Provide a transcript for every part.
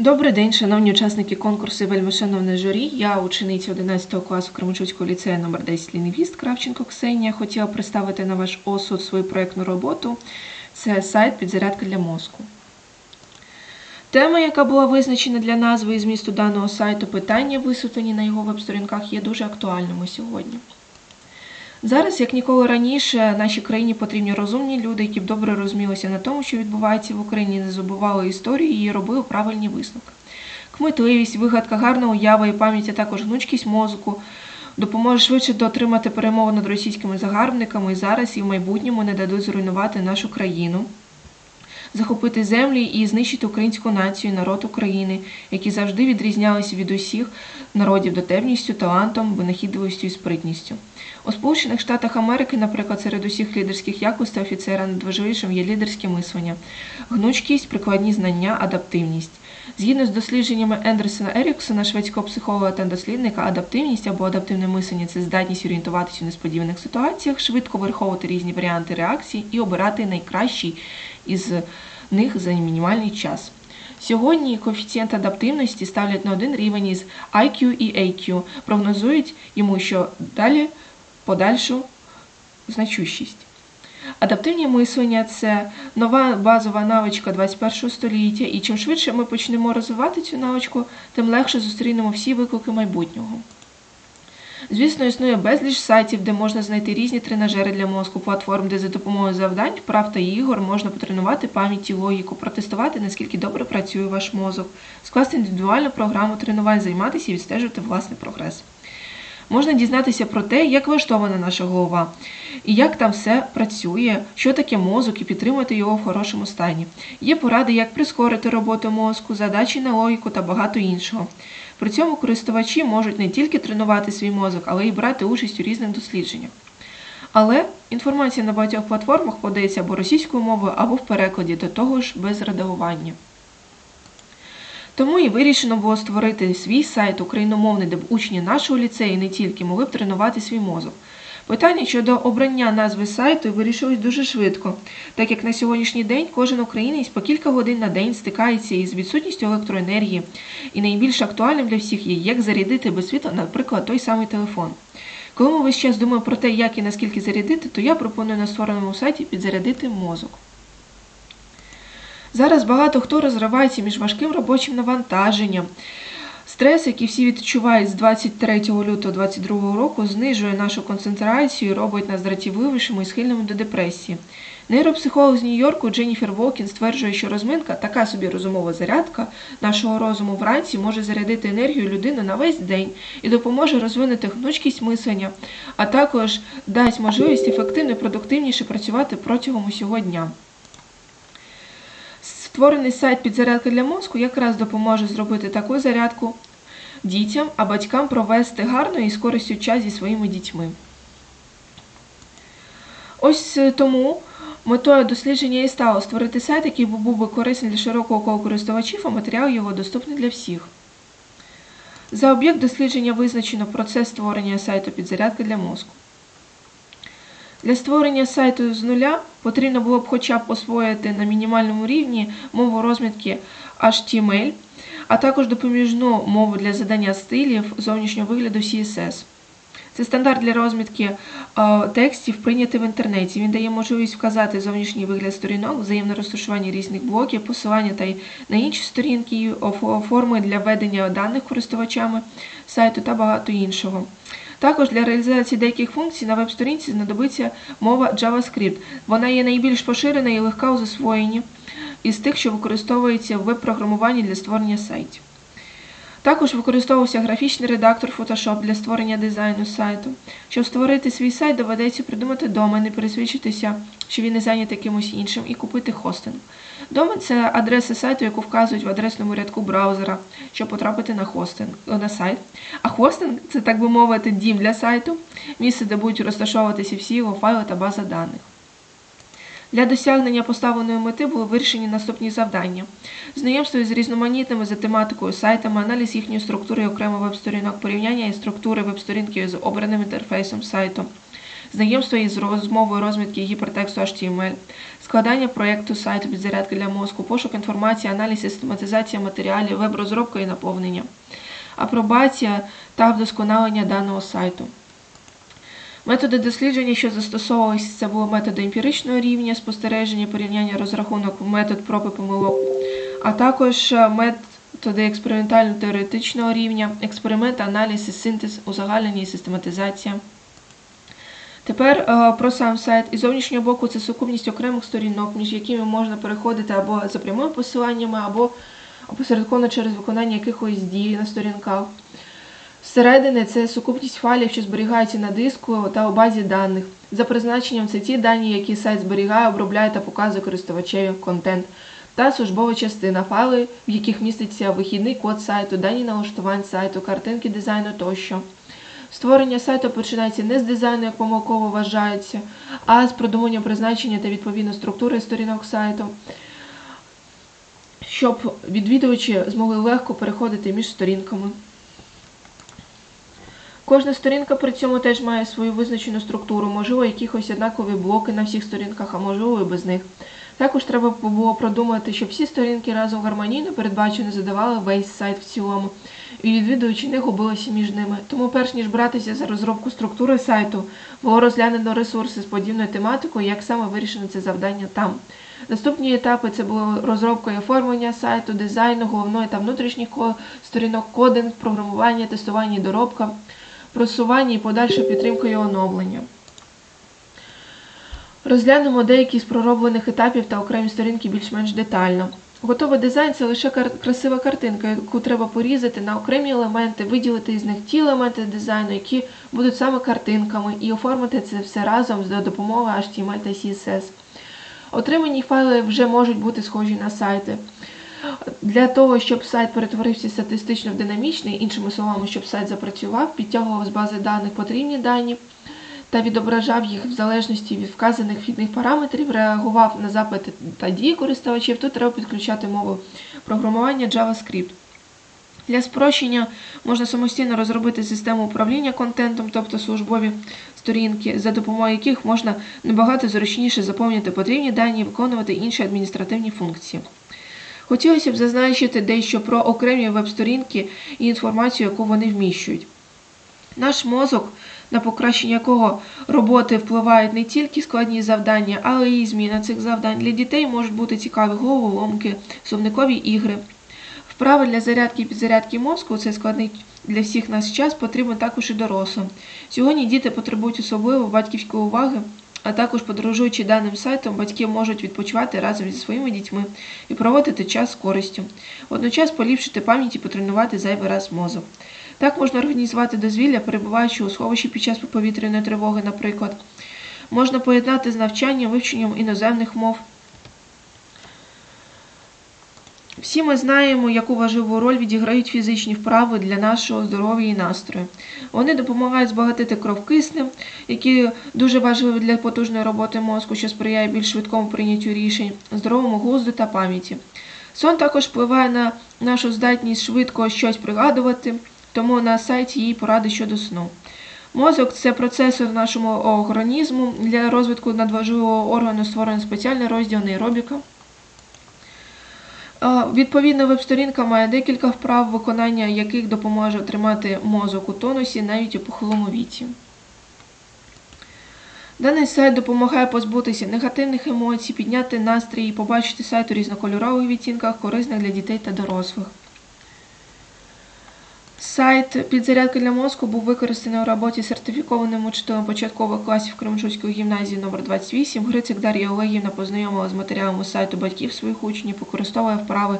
Добрий день, шановні учасники конкурсу вельмишановне журі. Я учениця 11 класу Кременчуцького ліцею номер 10 лінгвіст Кравченко Ксенія. Хотіла представити на ваш осуд свою проєктну роботу. Це сайт підзарядка для мозку. Тема, яка була визначена для назви і змісту даного сайту, питання, висвітлені на його веб-сторінках, є дуже актуальними сьогодні. Зараз, як ніколи раніше, нашій країні потрібні розумні люди, які б добре розумілися на тому, що відбувається в Україні, не забували історії і робили правильні висновки. Кмитливість, вигадка, гарна уява і пам'ять, а також гнучкість мозку допоможе швидше дотримати перемогу над російськими загарбниками і зараз і в майбутньому не дадуть зруйнувати нашу країну. Захопити землі і знищити українську націю, народ України, які завжди відрізнялися від усіх народів дотепністю, талантом, винахідливістю і спритністю. У Сполучених Штатах Америки, наприклад, серед усіх лідерських якостей офіцера надважливішим є лідерське мислення, гнучкість, прикладні знання, адаптивність. Згідно з дослідженнями Ендерсона Еріксона, шведського психолога та дослідника, адаптивність або адаптивне мислення це здатність орієнтуватися у несподіваних ситуаціях, швидко враховувати різні варіанти реакцій і обирати найкращий із них за мінімальний час. Сьогодні коефіцієнт адаптивності ставлять на один рівень із IQ і AQ, прогнозують йому, що далі подальшу значущість. Адаптивне мислення це нова базова навичка 21 століття, і чим швидше ми почнемо розвивати цю навичку, тим легше зустрінемо всі виклики майбутнього. Звісно, існує безліч сайтів, де можна знайти різні тренажери для мозку, платформ, де за допомогою завдань, вправ та ігор можна потренувати пам'ять і логіку, протестувати, наскільки добре працює ваш мозок, скласти індивідуальну програму тренувань, займатися і відстежувати власний прогрес. Можна дізнатися про те, як влаштована наша голова, і як там все працює, що таке мозок, і підтримати його в хорошому стані. Є поради, як прискорити роботу мозку, задачі на логіку та багато іншого. При цьому користувачі можуть не тільки тренувати свій мозок, але й брати участь у різних дослідженнях. Але інформація на багатьох платформах подається або російською мовою, або в перекладі, до того ж без редагування. Тому і вирішено було створити свій сайт україномовний, де б учні нашого ліцею не тільки могли б тренувати свій мозок. Питання щодо обрання назви сайту вирішилось дуже швидко, так як на сьогоднішній день кожен українець по кілька годин на день стикається із відсутністю електроенергії, і найбільш актуальним для всіх є, як зарядити без світла, наприклад, той самий телефон. Коли ми весь час думаємо про те, як і наскільки зарядити, то я пропоную на створеному сайті підзарядити мозок. Зараз багато хто розривається між важким робочим навантаженням. Стрес, який всі відчувають з 23 лютого 2022 року, знижує нашу концентрацію і робить нас дратівливішими і схильними до депресії. Нейропсихолог з Нью-Йорку Дженніфер Волкін стверджує, що розминка, така собі розумова зарядка нашого розуму вранці може зарядити енергію людини на весь день і допоможе розвинути гнучкість мислення, а також дасть можливість ефективно і продуктивніше працювати протягом усього дня. Створений сайт підзарядка для мозку якраз допоможе зробити таку зарядку дітям, а батькам провести гарно і з користю час зі своїми дітьми. Ось е, тому метою дослідження і стало створити сайт, який був би корисний для широкого колу користувачів, а матеріал його доступний для всіх. За об'єкт дослідження визначено процес створення сайту підзарядка для мозку. Для створення сайту з нуля потрібно було б хоча б освоїти на мінімальному рівні мову розмітки HTML, а також допоміжну мову для задання стилів зовнішнього вигляду CSS. Це стандарт для розмітки е, текстів, прийнятий в інтернеті. Він дає можливість вказати зовнішній вигляд сторінок, взаємне розташування різних блоків, посилання та й на інші сторінки, форми для ведення даних користувачами сайту та багато іншого. Також для реалізації деяких функцій на веб-сторінці знадобиться мова JavaScript. Вона є найбільш поширена і легка у засвоєнні із тих, що використовується в веб-програмуванні для створення сайтів. Також використовувався графічний редактор Photoshop для створення дизайну сайту. Щоб створити свій сайт, доведеться придумати домен і пересвідчитися, що він не зайнятий якимось іншим, і купити хостинг. Домен це адреса сайту, яку вказують в адресному рядку браузера, щоб потрапити на хостинг на сайт. А хостинг це, так би мовити, дім для сайту, місце, де будуть розташовуватися всі його файли та база даних. Для досягнення поставленої мети були вирішені наступні завдання: знайомство з різноманітними за тематикою сайтами, аналіз їхньої структури окремо веб-сторінок, порівняння і структури веб-сторінки з обраним інтерфейсом сайту, знайомство із розмовою розмітки гіпертексту HTML, складання проєкту сайту підзарядки для мозку, пошук інформації, аналіз, систематизація матеріалів, веб-розробка і наповнення, апробація та вдосконалення даного сайту. Методи дослідження, що застосовувалися, це були методи емпіричного рівня, спостереження, порівняння, розрахунок, метод проб і помилок, а також е, методи експериментально-теоретичного рівня, експеримент, аналіз і синтез, узагальнення і систематизація. Тепер е, про сам сайт. Із зовнішнього боку це сукупність окремих сторінок, між якими можна переходити або за прямими посиланнями, або опосередковано через виконання якихось дій на сторінках. Зсередини це сукупність файлів, що зберігаються на диску та у базі даних. За призначенням це ті дані, які сайт зберігає, обробляє та показує користувачеві контент. Та службова частина файли, в яких міститься вихідний код сайту, дані налаштувань сайту, картинки дизайну тощо. Створення сайту починається не з дизайну, як помилково вважається, а з продумання призначення та відповідно структури сторінок сайту, щоб відвідувачі змогли легко переходити між сторінками. Кожна сторінка при цьому теж має свою визначену структуру, можливо, якихось однакові блоки на всіх сторінках, а можливо і без них. Також треба було продумати, щоб всі сторінки разом гармонійно передбачено задавали весь сайт в цілому, і відвідувачі не губилися між ними. Тому, перш ніж братися за розробку структури сайту, було розглянено ресурси з подібною тематикою, як саме вирішено це завдання там. Наступні етапи це були розробка і оформлення сайту, дизайну, головної та внутрішніх сторінок, кодинг, програмування, тестування і доробка, просування і подальша підтримка і оновлення. Розглянемо деякі з пророблених етапів та окремі сторінки більш-менш детально. Готовий дизайн це лише красива картинка, яку треба порізати на окремі елементи, виділити із них ті елементи дизайну, які будуть саме картинками, і оформити це все разом за допомогою HTML та CSS. Отримані файли вже можуть бути схожі на сайти. Для того, щоб сайт перетворився статистично в динамічний, іншими словами, щоб сайт запрацював, підтягував з бази даних потрібні дані та відображав їх в залежності від вказаних вхідних параметрів, реагував на запити та дії користувачів, тут треба підключати мову програмування JavaScript. Для спрощення можна самостійно розробити систему управління контентом, тобто службові сторінки, за допомогою яких можна набагато зручніше заповнити потрібні дані і виконувати інші адміністративні функції. Хотілося б зазначити дещо про окремі веб-сторінки і інформацію, яку вони вміщують. Наш мозок, на покращення якого роботи впливають не тільки складні завдання, але й зміна цих завдань. Для дітей можуть бути цікаві головоломки, словникові ігри. Вправи для зарядки і підзарядки мозку, це складний для всіх нас час, потрібен також і дорослим. Сьогодні діти потребують особливо батьківської уваги, а також подорожуючи даним сайтом, батьки можуть відпочивати разом зі своїми дітьми і проводити час з користю. Водночас поліпшити пам'ять і потренувати зайвий раз мозок. Так можна організувати дозвілля, перебуваючи у сховищі під час повітряної тривоги, наприклад. Можна поєднати з навчанням, вивченням іноземних мов. Всі ми знаємо, яку важливу роль відіграють фізичні вправи для нашого здоров'я і настрою. Вони допомагають збагатити кров киснем, які дуже важливі для потужної роботи мозку, що сприяє більш швидкому прийняттю рішень, здоровому глузду та пам'яті. Сон також впливає на нашу здатність швидко щось пригадувати, тому на сайті є поради щодо сну. Мозок це процесор нашому організму. Для розвитку надважливого органу створено спеціальний розділ нейробіка. Відповідна веб-сторінка має декілька вправ, виконання яких допоможе тримати мозок у тонусі навіть у похилому віці. Даний сайт допомагає позбутися негативних емоцій, підняти настрій і побачити сайт у різнокольорових відтінках, корисних для дітей та дорослих. Сайт підзарядка для мозку був використаний у роботі сертифікованим учителем початкових класів Кременчуцької гімназії номер 28 Грицик Дар'я Олегівна познайомила з матеріалами сайту батьків своїх учнів, використовує вправи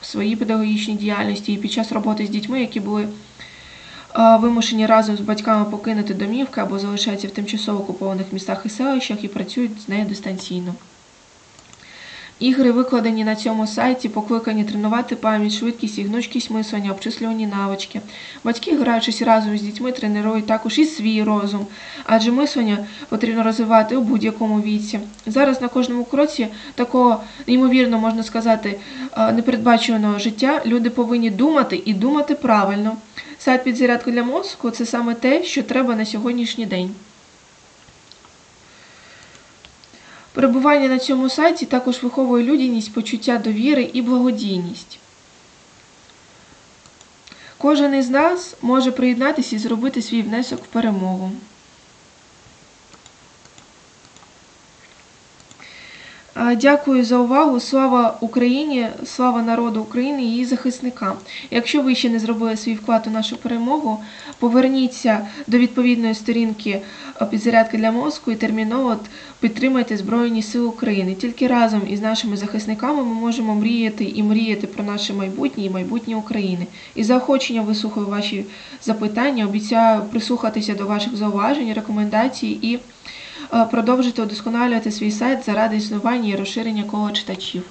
в своїй педагогічній діяльності і під час роботи з дітьми, які були е, вимушені разом з батьками покинути домівки або залишаються в тимчасово окупованих містах і селищах і працюють з нею дистанційно. Ігри, викладені на цьому сайті, покликані тренувати пам'ять, швидкість і гнучкість мислення, обчислювані навички. Батьки, граючись разом з дітьми, тренують також і свій розум, адже мислення потрібно розвивати у будь-якому віці. Зараз на кожному кроці такого, ймовірно, можна сказати, е, непередбачуваного життя люди повинні думати і думати правильно. Сайт підзарядка для мозку це саме те, що треба на сьогоднішній день. Перебування на цьому сайті також виховує людяність, почуття довіри і благодійність. Кожен із нас може приєднатися і зробити свій внесок в перемогу. Дякую за увагу. Слава Україні, слава народу України і її захисникам. Якщо ви ще не зробили свій вклад у нашу перемогу, поверніться до відповідної сторінки е, підзарядки для мозку і терміново підтримайте Збройні Сили України. Тільки разом із нашими захисниками ми можемо мріяти і мріяти про наше майбутнє і майбутнє України. І заохочення вислухаю ваші запитання. Обіцяю прислухатися до ваших зауважень, рекомендацій і продовжити удосконалювати свій сайт заради існування і розширення кола читачів.